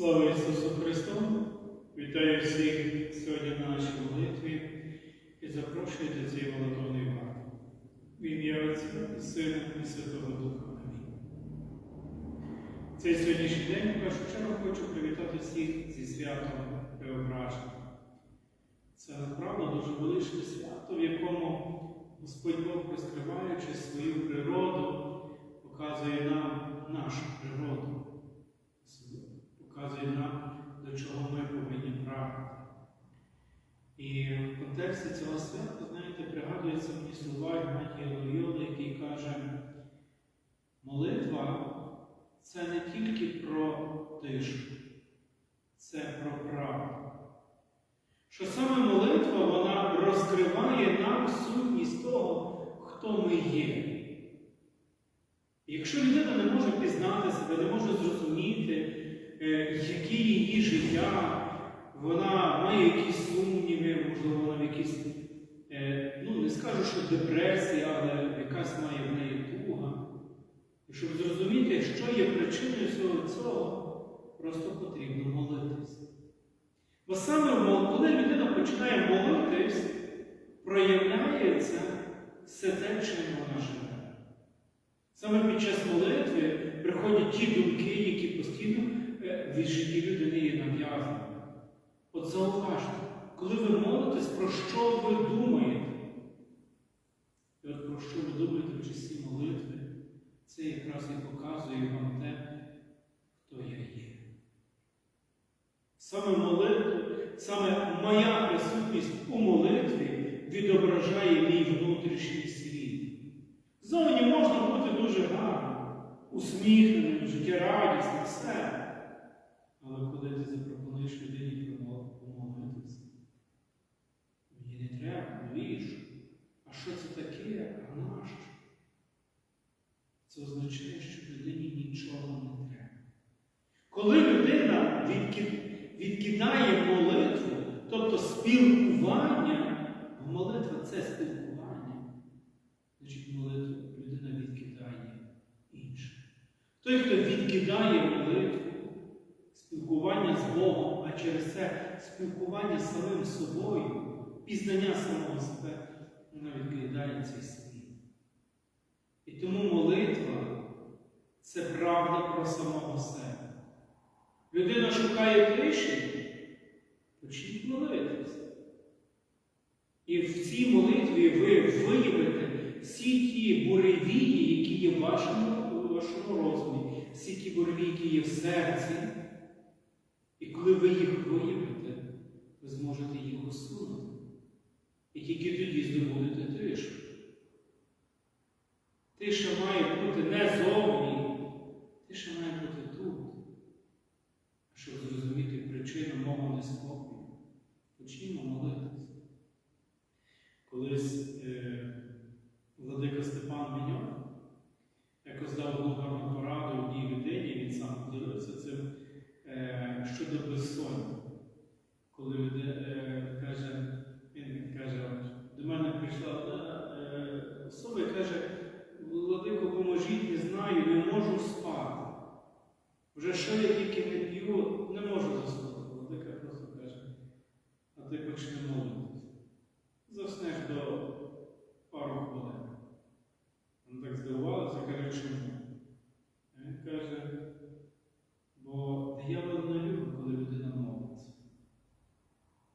Слава Ісусу Христу! Вітаю всіх сьогодні на нашій молитві і запрошую до цієї молитовної варти. В ім'я Отця і Сина і Святого Духа. Амінь. Цей сьогоднішній день в першу чергу хочу привітати всіх зі святом Преображення. Це направду дуже величне свято, в якому Господь Бог, розкриваючи свою природу, показує нам нашу природу показує нам, до чого ми повинні прагнути. І в контексті цього свята, знаєте, пригадується мені слова Ігнатія Лойоли, який каже, молитва це не тільки про тишу, це про правду. Що саме молитва вона розкриває нам сутність того, хто ми є. Якщо людина не може пізнати себе, не може зрозуміти, е, які її життя, вона має якісь сумніви, можливо, вона в якісь, е, ну не скажу, що депресія, але якась має в неї туга. І щоб зрозуміти, що є причиною всього цього, просто потрібно молитися. Бо саме коли людина починає молитись, проявляється все те, чим вона живе. Саме під час молитви приходять ті думки, які постійно від житті людини є нав'язані. От зауважте, коли ви молитесь, про що ви думаєте? І от про що ви думаєте в часі молитви, це якраз і показує вам те, хто я є. Саме молитва, саме моя присутність у молитві відображає мій внутрішній світ. Зовні можна бути дуже гарним, усміхненим, життєрадісним, все. Коли ти запропонуєш людині помолитися, мені не треба, навіщо? А що це таке? А нащо? Це означає, що людині нічого не треба. Коли людина відкидає молитву, тобто спілкування, молитва це спілкування, значить молитву людина відкидає інше. Той, хто відкидає молитву, спілкування з Богом, а через це спілкування з самим собою, пізнання самого себе, вона відкидає цей світ. І тому молитва це правда про самого себе. Людина шукає тиші, почніть молитися. І в цій молитві ви виявите всі ті буревії, які є в вашому, вашому розумі, всі ті буревії, які є в серці. Ви їх виявите, ви зможете їх усунути. І тільки тоді здобудете тишу. Тиша має бути не зовні, тиша має бути тут. А щоб зрозуміти причину мого неспокою, почнімо молитися. Колись е, Владика Степан Міньор якось дав гарну пораду одній людині, він сам поділився цим щодо безсоння. Коли люди, е, каже, він каже, до мене прийшла одна е, особа і каже, Владико, поможіть, не знаю, не можу спати. Вже що я тільки не п'ю, не можу заснути. Владика просто каже, а ти почни молитися. Заснеш до пару хвилин. Вона так здивувалася, каже, чому? А він каже, бо диявол не любить, коли людина молиться.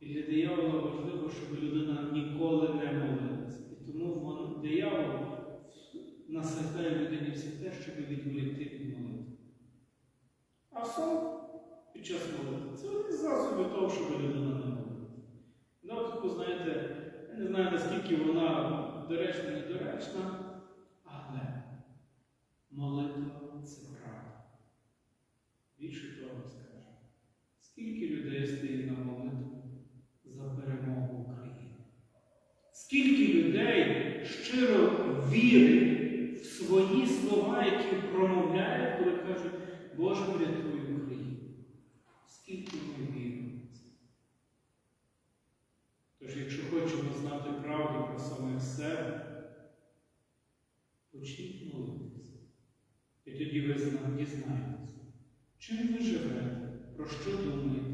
І для диявола важливо, щоб людина ніколи не молилася. І тому вон, диявол насаждає людині все те, щоб відволікти від молитви. А сон під час молитви це один з того, щоб людина не молилася. Навтику, знаєте, я не знаю, наскільки вона доречна, недоречна, але молитва це правда. Більше того скаже, скільки людей стоїть на молитву за перемогу України? Скільки людей щиро вірить в свої слова, які промовляють, коли кажуть, Боже, врятуй Україну. Скільки ми віримо? Тож, якщо хочемо знати правду про самих себе, почніть молитися. І тоді ви дізнаєтеся, чим ви живете, про що думаєте?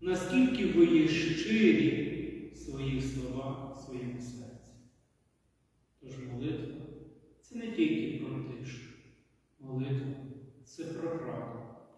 Наскільки ви є щирі в своїх словах, в своєму серці? Тож молитва це не тільки про тишу. Молитва це про правду, про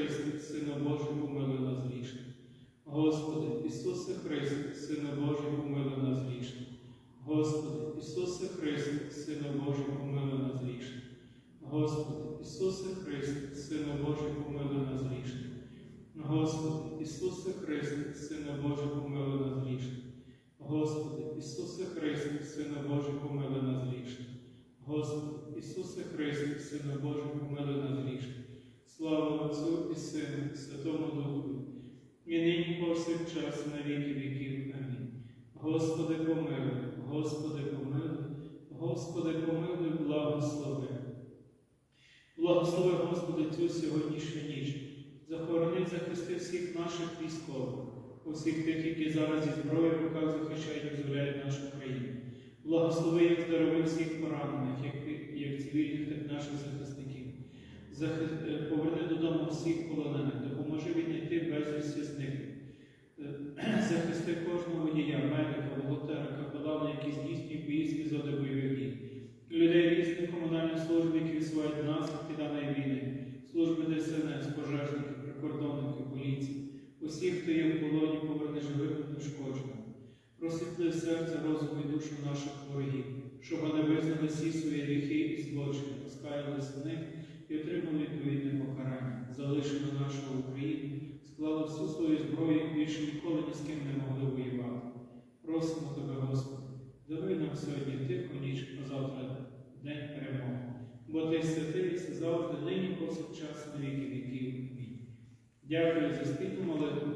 повсякчас, і на віки віків. Амінь. Господи, помилуй, Господи, помилуй, Господи, помилуй, благослови. Благослови, Господи, цю сьогоднішню ніч. Захорони, захисти всіх наших військових, усіх тих, які зараз зі зброєю в руках захищають і визволяють нашу країну. Благослови, як здорови всіх поранених, як, як цивільних, так наших захисників. Захи... е, Поверни додому всіх полонених, допоможи віднайти усіх, хто є в полоні, поверни живих і неушкодженим. Просвітли серце, розум і душу наших ворогів, щоб вони визнали всі свої гріхи і злочини, розкаялись в них і отримали відповідне покарання, залишили нашу Україну, склали всю свою зброю і більше ніколи ні з ким не могли воювати. Просимо тебе, Господи, даруй нам сьогодні тиху ніч, а завтра день перемоги. Бо ти святий, завжди, нині повсякчас, на віки віків. Дякую за спільну молитву.